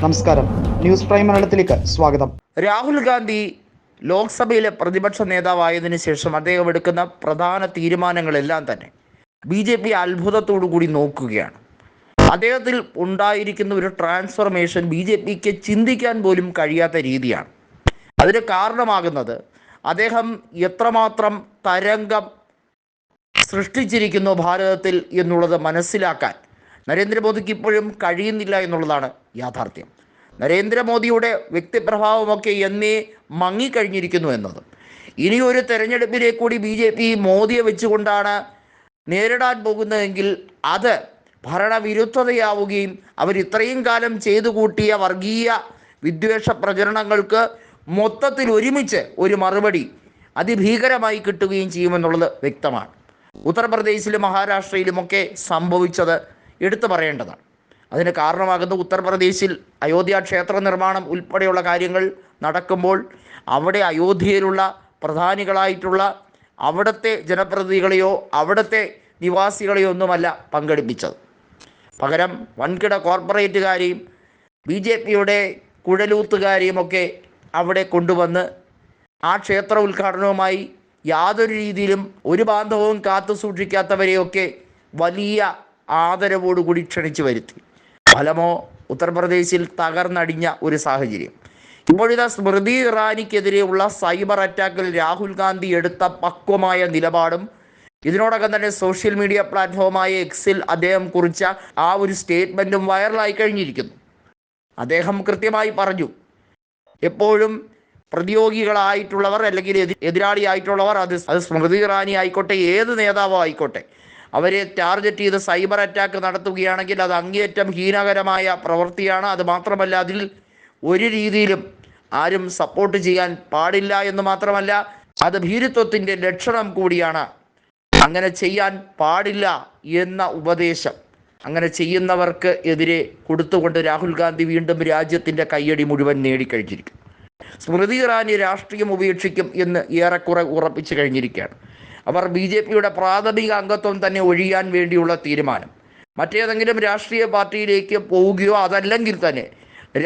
നമസ്കാരം. News prime മലയാളത്തിലേക്ക് സ്വാഗതം. രാഹുൽ ഗാന്ധി ലോക്സഭയിലെ പ്രതിപക്ഷ നേതാവായതിനു ശേഷം അദ്ദേഹം എടുക്കുന്ന പ്രധാന തീരുമാനങ്ങളെല്ലാം തന്നെ ബി ജെ പി അത്ഭുതത്തോടു കൂടി നോക്കുകയാണ്. അദ്ദേഹത്തിൽ ഉണ്ടായിരിക്കുന്ന ഒരു ട്രാൻസ്ഫർമേഷൻ ബി ജെ പിക്ക് ചിന്തിക്കാൻ പോലും കഴിയാത്ത രീതിയാണ്. അതിന് കാരണമാകുന്നത് അദ്ദേഹം എത്രമാത്രം തരംഗം സൃഷ്ടിച്ചിരിക്കുന്നു ഭാരതത്തിൽ എന്നുള്ളത് മനസ്സിലാക്കാൻ നരേന്ദ്രമോദിക്ക് ഇപ്പോഴും കഴിയുന്നില്ല എന്നുള്ളതാണ് യാഥാർത്ഥ്യം. നരേന്ദ്രമോദിയുടെ വ്യക്തിപ്രഭാവമൊക്കെ എന്നേ മങ്ങിക്കഴിഞ്ഞിരിക്കുന്നു എന്നത്. ഇനിയൊരു തെരഞ്ഞെടുപ്പിനെ കൂടി ബി ജെ പി മോദിയെ വെച്ചുകൊണ്ടാണ് നേരിടാൻ പോകുന്നതെങ്കിൽ അത് ഭരണവിരുദ്ധതയാവുകയും അവർ ഇത്രയും കാലം ചെയ്തു കൂട്ടിയ വർഗീയ വിദ്വേഷ പ്രചരണങ്ങൾക്ക് മൊത്തത്തിൽ ഒരുമിച്ച് ഒരു മറുപടി അതിഭീകരമായി കിട്ടുകയും ചെയ്യുമെന്നുള്ളത് വ്യക്തമാണ്. ഉത്തർപ്രദേശിലും മഹാരാഷ്ട്രയിലുമൊക്കെ സംഭവിച്ചത് എടുത്തു പറയേണ്ടതാണ്. അതിന് കാരണമാകുന്ന ഉത്തർപ്രദേശിൽ അയോധ്യ ക്ഷേത്ര നിർമ്മാണം ഉൾപ്പെടെയുള്ള കാര്യങ്ങൾ നടക്കുമ്പോൾ അവിടെ അയോധ്യയിലുള്ള പ്രധാനികളായിട്ടുള്ള അവിടുത്തെ ജനപ്രതിനിധികളെയോ അവിടുത്തെ നിവാസികളെയോ ഒന്നുമല്ല പങ്കെടുപ്പിച്ചത്. പകരം വൻകിട കോർപ്പറേറ്റുകാരെയും ബി ജെ പിയുടെ കുഴലൂത്തുകാരെയും ഒക്കെ അവിടെ കൊണ്ടുവന്ന് ആ ക്ഷേത്ര ഉദ്ഘാടനവുമായി യാതൊരു രീതിയിലും ഒരു ബാന്ധവവും കാത്തു സൂക്ഷിക്കാത്തവരെയൊക്കെ വലിയ ആദരവോടുകൂടി ക്ഷണിച്ചു വരുത്തി. ഫലമോ ഉത്തർപ്രദേശിൽ തകർന്നടിഞ്ഞ ഒരു സാഹചര്യം. ഇപ്പോഴിതാ സ്മൃതി ഇറാനിക്കെതിരെയുള്ള സൈബർ അറ്റാക്കിൽ രാഹുൽ ഗാന്ധി എടുത്ത പക്വമായ നിലപാടും ഇതിനോടകം തന്നെ സോഷ്യൽ മീഡിയ പ്ലാറ്റ്ഫോമായ എക്സിൽ അദ്ദേഹം കുറിച്ച ആ ഒരു സ്റ്റേറ്റ്മെന്റും വൈറലായി കഴിഞ്ഞിരിക്കുന്നു. അദ്ദേഹം കൃത്യമായി പറഞ്ഞു എപ്പോഴും പ്രതിയോഗികളായിട്ടുള്ളവർ അല്ലെങ്കിൽ എതി എതിരാളിയായിട്ടുള്ളവർ അത് അത് സ്മൃതി ഇറാനി ആയിക്കോട്ടെ ഏത് നേതാവോ ആയിക്കോട്ടെ അവരെ ടാർഗറ്റ് ചെയ്ത് സൈബർ അറ്റാക്ക് നടത്തുകയാണെങ്കിൽ അത് അങ്ങേയറ്റം ഹീനകരമായ പ്രവൃത്തിയാണ്. അത് മാത്രമല്ല അതിൽ ഒരു രീതിയിലും ആരും സപ്പോർട്ട് ചെയ്യാൻ പാടില്ല എന്ന് മാത്രമല്ല അത് ഭീരുത്വത്തിന്റെ ലക്ഷണം കൂടിയാണ്. അങ്ങനെ ചെയ്യാൻ പാടില്ല എന്ന ഉപദേശം അങ്ങനെ ചെയ്യുന്നവർക്ക് എതിരെ കൊടുത്തുകൊണ്ട് രാഹുൽ ഗാന്ധി വീണ്ടും രാജ്യത്തിന്റെ കയ്യടി മുഴുവൻ നേടിക്കഴിഞ്ഞിരിക്കും. സ്മൃതി ഇറാനി രാഷ്ട്രീയം ഉപേക്ഷിക്കും എന്ന് ഏറെക്കുറെ ഉറപ്പിച്ചു കഴിഞ്ഞിരിക്കുകയാണ്. അവർ ബി ജെ പിയുടെ പ്രാഥമിക അംഗത്വം തന്നെ ഒഴിയാൻ വേണ്ടിയുള്ള തീരുമാനം. മറ്റേതെങ്കിലും രാഷ്ട്രീയ പാർട്ടിയിലേക്ക് പോവുകയോ അതല്ലെങ്കിൽ തന്നെ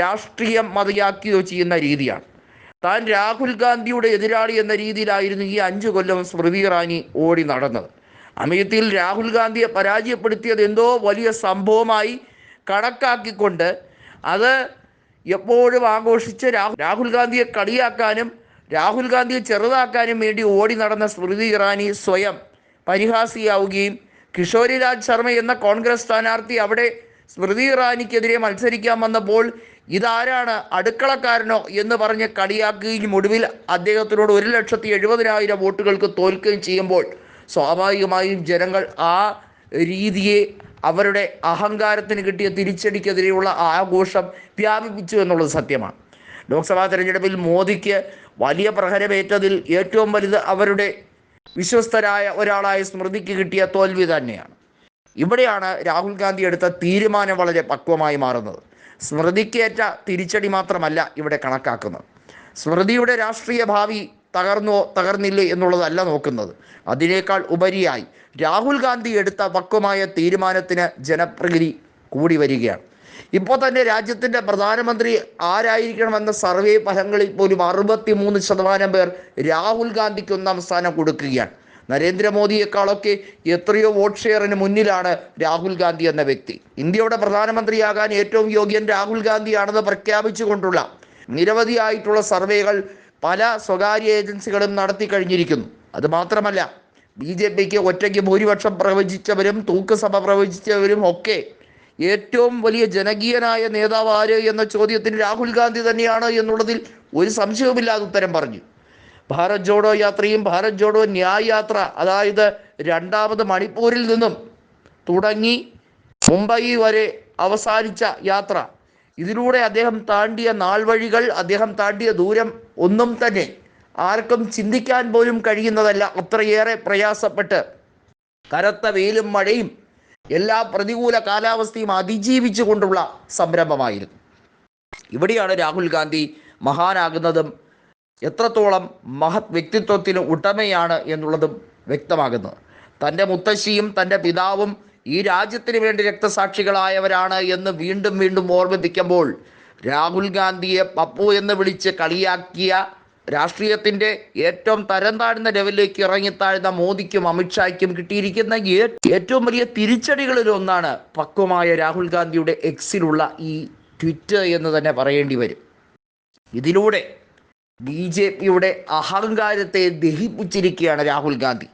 രാഷ്ട്രീയം മതിയാക്കുകയോ ചെയ്യുന്ന രീതിയാണ്. താൻ രാഹുൽ ഗാന്ധിയുടെ എതിരാളി എന്ന രീതിയിലായിരുന്നു ഈ അഞ്ചു കൊല്ലം സ്മൃതി ഇറാനി ഓടി നടന്നത്. അമേത്തിയിൽ രാഹുൽ ഗാന്ധിയെ പരാജയപ്പെടുത്തിയത് എന്തോ വലിയ സംഭവമായി കണക്കാക്കിക്കൊണ്ട് അത് എപ്പോഴും ആഘോഷിച്ച് രാഹുൽ ഗാന്ധിയെ കളിയാക്കാനും രാഹുൽ ഗാന്ധിയെ ചെറുതാക്കാനും വേണ്ടി ഓടി നടന്ന സ്മൃതി ഇറാനി സ്വയം പരിഹാസിയാവുകയും കിഷോരി രാജ് ശർമ്മ എന്ന കോൺഗ്രസ് സ്ഥാനാർത്ഥി അവിടെ സ്മൃതി ഇറാനിക്കെതിരെ മത്സരിക്കാൻ വന്നപ്പോൾ ഇതാരാണ് അടുക്കളക്കാരനോ എന്ന് പറഞ്ഞ് കളിയാക്കുകയും ഒടുവിൽ അദ്ദേഹത്തിനോട് ഒരു ലക്ഷത്തി എഴുപതിനായിരം വോട്ടുകൾക്ക് തോൽക്കുകയും ചെയ്യുമ്പോൾ സ്വാഭാവികമായും ജനങ്ങൾ ആ രീതിയെ അവരുടെ അഹങ്കാരത്തിന് കിട്ടിയ തിരിച്ചടിക്കെതിരെയുള്ള ആഘോഷം വ്യാപിപ്പിച്ചു എന്നുള്ളത് സത്യമാണ്. ലോക്സഭാ തെരഞ്ഞെടുപ്പിൽ മോദിക്ക് വലിയ പ്രഹരമേറ്റതിൽ ഏറ്റവും വലുത് അവരുടെ വിശ്വസ്തരായ ഒരാളായ സ്മൃതിക്ക് കിട്ടിയ തോൽവി തന്നെയാണ്. ഇവിടെയാണ് രാഹുൽ ഗാന്ധി എടുത്ത തീരുമാനം വളരെ പക്വമായി മാറുന്നത്. സ്മൃതിക്കേറ്റ തിരിച്ചടി മാത്രമല്ല ഇവിടെ കണക്കാക്കുന്നത്. സ്മൃതിയുടെ രാഷ്ട്രീയ ഭാവി തകർന്നോ തകർന്നില്ലേ എന്നുള്ളതല്ല നോക്കുന്നത്. അതിനേക്കാൾ ഉപരിയായി രാഹുൽ ഗാന്ധി എടുത്ത പക്വമായ തീരുമാനത്തിന് ജനപ്രീതി കൂടി വരികയാണ്. ഇപ്പോൾ തന്നെ രാജ്യത്തിന്റെ പ്രധാനമന്ത്രി ആരായിരിക്കണമെന്ന സർവേ ഫലങ്ങളിൽ പോലും അറുപത്തി മൂന്ന് ശതമാനം പേർ രാഹുൽ ഗാന്ധിക്ക് ഒന്നാം സ്ഥാനം കൊടുക്കുകയാണ്. നരേന്ദ്രമോദിയെക്കാളൊക്കെ എത്രയോ വോട്ട് ഷെയറിന് മുന്നിലാണ് രാഹുൽ ഗാന്ധി എന്ന വ്യക്തി. ഇന്ത്യയുടെ പ്രധാനമന്ത്രിയാകാൻ ഏറ്റവും യോഗ്യൻ രാഹുൽ ഗാന്ധിയാണെന്ന് പ്രഖ്യാപിച്ചുകൊണ്ടുള്ള നിരവധിയായിട്ടുള്ള സർവേകൾ പല സ്വകാര്യ ഏജൻസികളും നടത്തി കഴിഞ്ഞിരിക്കുന്നു. അത് മാത്രമല്ല ബി ജെ പിക്ക് ഒറ്റയ്ക്ക് ഭൂരിപക്ഷം പ്രവചിച്ചവരും തൂക്കുസഭ പ്രവചിച്ചവരും ഒക്കെ ഏറ്റവും വലിയ ജനകീയനായ നേതാവ് ആര് എന്ന ചോദ്യത്തിന് രാഹുൽ ഗാന്ധി തന്നെയാണ് എന്നുള്ളതിൽ ഒരു സംശയവുമില്ലാതെ ഉത്തരം പറഞ്ഞു. ഭാരത് ജോഡോ യാത്രയും ഭാരത് ജോഡോ ന്യായ യാത്ര അതായത് രണ്ടാമത് മണിപ്പൂരിൽ നിന്നും തുടങ്ങി മുംബൈ വരെ അവസാനിച്ച യാത്ര. ഇതിലൂടെ അദ്ദേഹം താണ്ടിയ നാൾവഴികൾ അദ്ദേഹം താണ്ടിയ ദൂരം ഒന്നും തന്നെ ആർക്കും ചിന്തിക്കാൻ പോലും കഴിയുന്നതല്ല. അത്രയേറെ പ്രയാസപ്പെട്ട് കനത്ത വെയിലും മഴയും എല്ലാ പ്രതികൂല കാലാവസ്ഥയും അതിജീവിച്ചുകൊണ്ടുള്ള സംരംഭമായിരുന്നു. ഇവിടെയാണ് രാഹുൽ ഗാന്ധി മഹാനാകുന്നതും എത്രത്തോളം മഹത് വ്യക്തിത്വത്തിന് ഉടമയാണ് എന്നുള്ളതും വ്യക്തമാകുന്നത്. തന്റെ മുത്തശ്ശിയും തന്റെ പിതാവും ഈ രാജ്യത്തിന് വേണ്ടി രക്തസാക്ഷികളായവരാണ് എന്ന് വീണ്ടും വീണ്ടും ഓർമ്മിപ്പിക്കുമ്പോൾ രാഹുൽ ഗാന്ധിയെ പപ്പു എന്ന് വിളിച്ച് കളിയാക്കിയ രാഷ്ട്രീയത്തിന്റെ ഏറ്റവും തരം താഴ്ന്ന ലെവലിലേക്ക് ഇറങ്ങിത്താഴ്ന്ന മോദിക്കും അമിത്ഷായ്ക്കും കിട്ടിയിരിക്കുന്ന ഏറ്റവും വലിയ തിരിച്ചടികളിൽ ഒന്നാണ് പക്വമായ രാഹുൽ ഗാന്ധിയുടെ എക്സിലുള്ള ഈ ട്വിറ്റ് എന്ന് തന്നെ പറയേണ്ടി വരും. ഇതിലൂടെ ബി ജെ പിയുടെ അഹങ്കാരത്തെ ദഹിപ്പിച്ചിരിക്കുകയാണ് രാഹുൽ ഗാന്ധി.